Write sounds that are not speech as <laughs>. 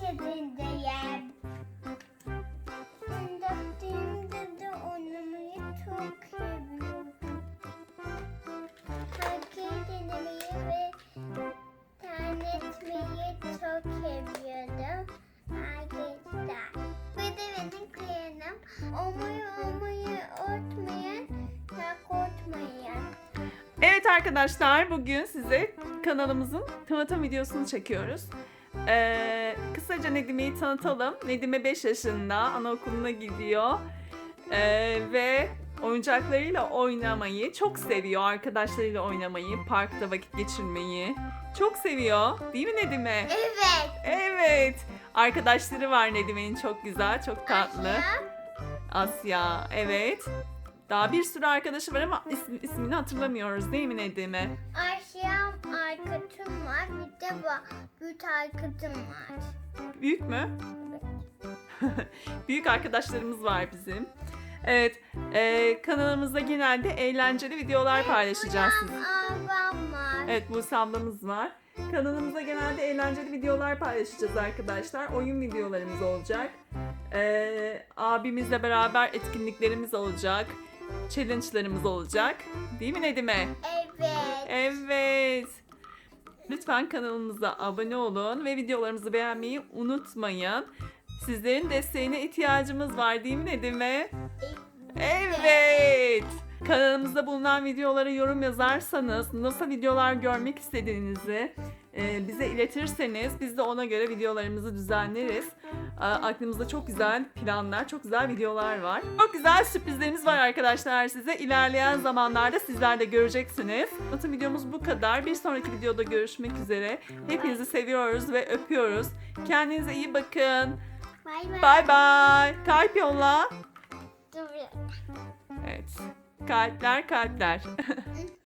kedindeyim. Ben döktüğümde de oynamayı çok seviyorum. Hareket denemeyi ve tane etmeyi çok seviyordum. Arkadaşlar. Bu da benim kuyanım. Olmayı olmayı. Ya korkmayın. Evet arkadaşlar bugün size kanalımızın tanıtım videosunu çekiyoruz. Ee, kısaca Nedime'yi tanıtalım. Nedime 5 yaşında, anaokuluna gidiyor. Ee, ve oyuncaklarıyla oynamayı çok seviyor. Arkadaşlarıyla oynamayı, parkta vakit geçirmeyi çok seviyor. Değil mi Nedime? Evet. Evet. Arkadaşları var Nedime'nin çok güzel, çok tatlı. Asya, evet. Daha bir sürü arkadaşı var ama is- ismini hatırlamıyoruz değil mi Nedime? Aşağım arkadaşım var. De bu büyük arkadaşım var. Büyük mü? <laughs> Büyük arkadaşlarımız var bizim. Evet, e, kanalımızda genelde eğlenceli videolar paylaşacağız siz. Ablam var. Evet, Buse ablamız var. Kanalımızda genelde eğlenceli videolar paylaşacağız arkadaşlar. Oyun videolarımız olacak. E, abimizle beraber etkinliklerimiz olacak. Challenge'larımız olacak. Değil mi Nedime? Evet. Evet. Lütfen kanalımıza abone olun ve videolarımızı beğenmeyi unutmayın. Sizlerin desteğine ihtiyacımız var değil mi Nedime? Evet. Kanalımızda bulunan videolara yorum yazarsanız, nasıl videolar görmek istediğinizi e, bize iletirseniz biz de ona göre videolarımızı düzenleriz. Aklımızda çok güzel planlar, çok güzel videolar var. Çok güzel sürprizlerimiz var arkadaşlar size. İlerleyen zamanlarda sizler de göreceksiniz. Tanıtım videomuz bu kadar. Bir sonraki videoda görüşmek üzere. Hepinizi seviyoruz ve öpüyoruz. Kendinize iyi bakın. Bay bay. Kalp yolla. Evet. Kalpler kalpler.